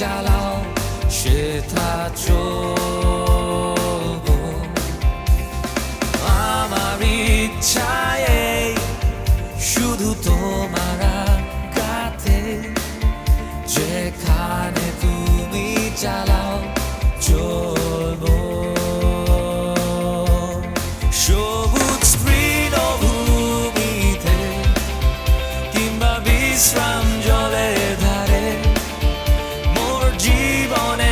চালাও সেটা চলবো আমার ইচ্ছায় শুধু তোমার জীবনের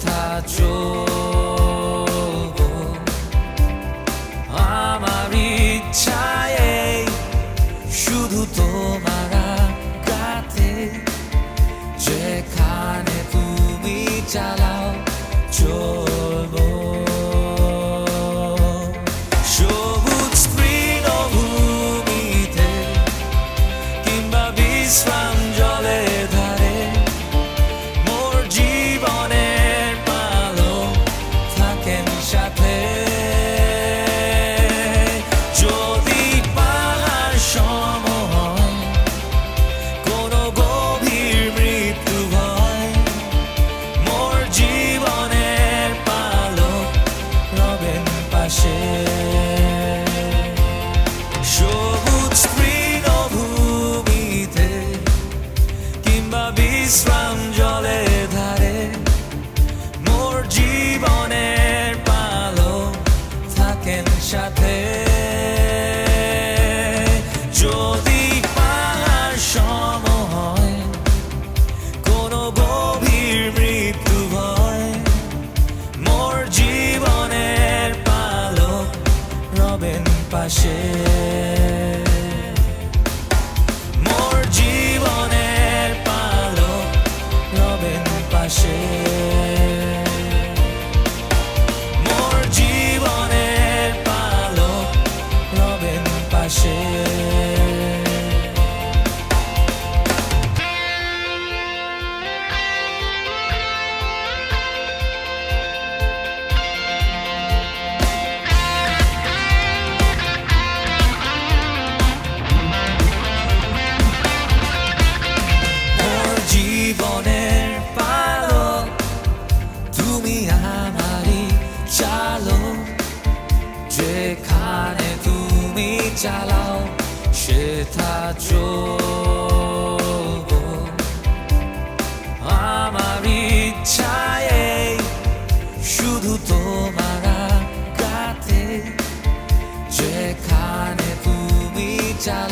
다 줘. তৃণভূমিতে কিংবা ধারে জীবনের থাকেন সাথে। যদি সম হয় কোনো জীবনের রবেন পাশে। যেখানে তুমি চালাও সে তা আমার ইচ্ছায় শুধু তোমার কাতে যেখানে তুমি চালাও চল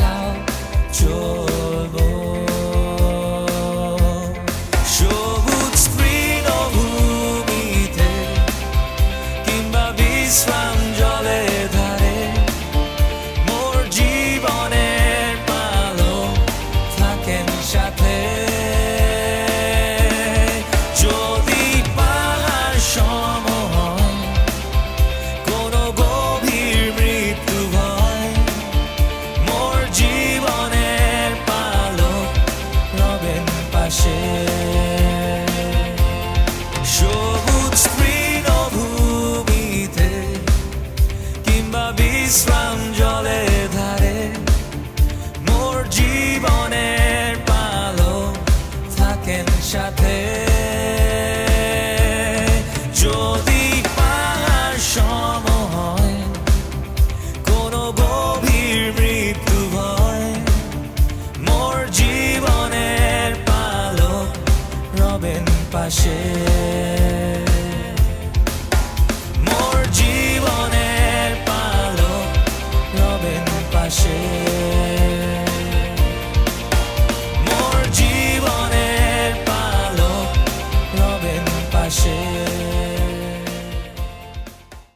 ben pas cher.